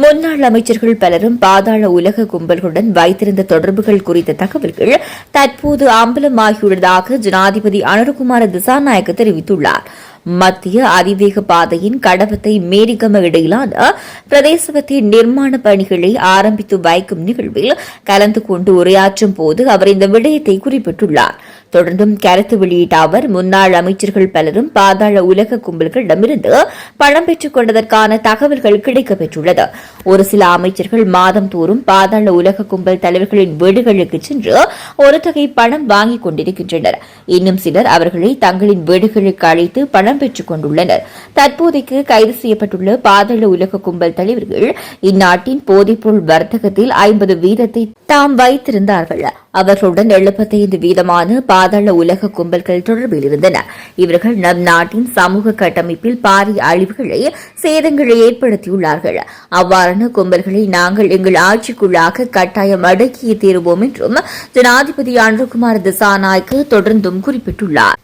முன்னாள் அமைச்சர்கள் பலரும் பாதாள உலக கும்பல்களுடன் வைத்திருந்த தொடர்புகள் குறித்த தகவல்கள் தற்போது அம்பலமாகியுள்ளதாக ஜனாதிபதி அனுரகுமார திசாநாயக்க தெரிவித்துள்ளார். மத்திய அதிவேக பாதையின் கடவத்தை மேரிகம இடையிலான பிரதேசத்தின் நிர்மாண பணிகளை ஆரம்பித்து வைக்கும் நிகழ்வில் கலந்து கொண்டு உரையாற்றும் போது அவர் இந்த விடயத்தை குறிப்பிட்டுள்ளார். தொடர்ந்தும் கருத்து வெளியிட்ட அவர் முன்னாள் அமைச்சர்கள் பலரும் பாதாள உலக கும்பல்களிடமிருந்து பணம் பெற்றுக் கொண்டதற்கான தகவல்கள் கிடைக்கப்பெற்றுள்ளது. ஒரு சில அமைச்சர்கள் மாதம் தோறும் பாதாள உலக கும்பல் தலைவர்களின் வீடுகளுக்கு சென்று ஒரு தொகை பணம் வாங்கிக் கொண்டிருக்கின்றனர். இன்னும் சிலர் அவர்களை தங்களின் வீடுகளுக்கு அழைத்து பணம் பெற்றுக் கொண்டுள்ளனர். தற்போதைக்கு கைது செய்யப்பட்டுள்ள பாதாள உலக கும்பல் தலைவர்கள் இந்நாட்டின் போதைப்பொருள் வர்த்தகத்தில் ஐம்பது வீதத்தை தாம் வைத்திருந்தார்கள். அவர்களுடன் எழுபத்தைந்து வீதமான பாதாள உலக கும்பல்கள் தொடர்பில் இருந்தன. இவர்கள் நம் நாட்டின் சமூக கட்டமைப்பில் பாரிய அழிவுகளை சேதங்களை ஏற்படுத்தியுள்ளார்கள். அவ்வாறான கும்பல்களை நாங்கள் எங்கள் ஆட்சிக்குள்ளாக கட்டாயம் அடக்கியே தீருவோம் என்றும் ஜனாதிபதி அனுகுமார் திசாநாயக்கு தொடர்ந்தும் குறிப்பிட்டுள்ளார்.